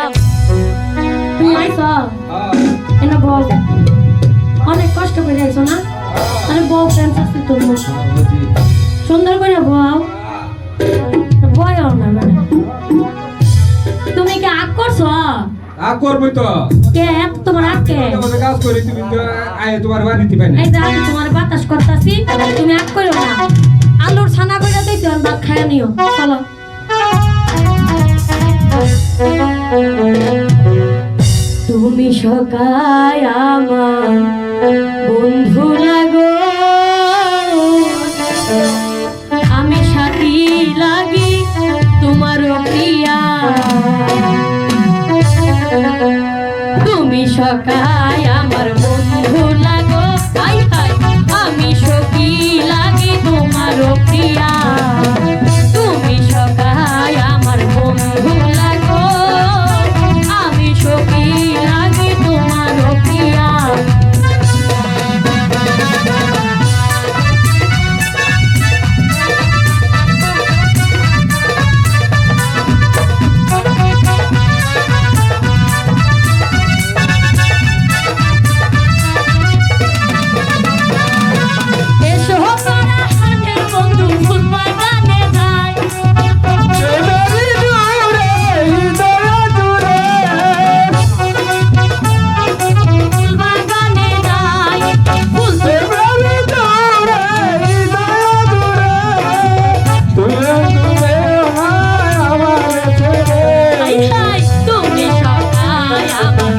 গেলাম তুমি আইছো এনে বউ অনেক কষ্ট করে আইছো না? আরে বউ ফ্রেন্ডস আছে তো সুন্দর করে বউ। বয়ও না মানে তুমি কি আগ করছ? আ করব তো। কে? তোমার আগ কে? তোমাদের কাজ করি তুমি তো আয় তোমার বাড়িতে পাই না। এই যে আমি তোমার বাতাস করতেছি তুমি আগ করো না। আলুর ছানা করে দিতে ভাত খায় নিও। চলো। তুমি সকায় আমার বন্ধু লাগো। আমি সাথী লাগি তোমার প্রিয়া। তুমি সকায়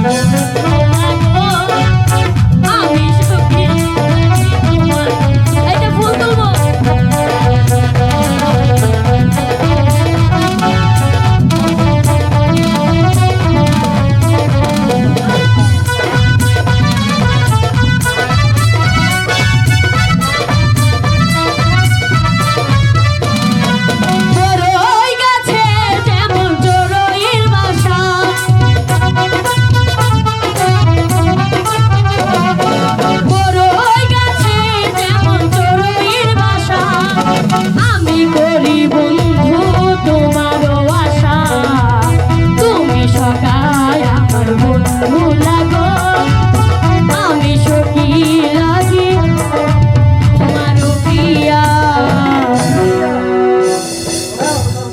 Thank you.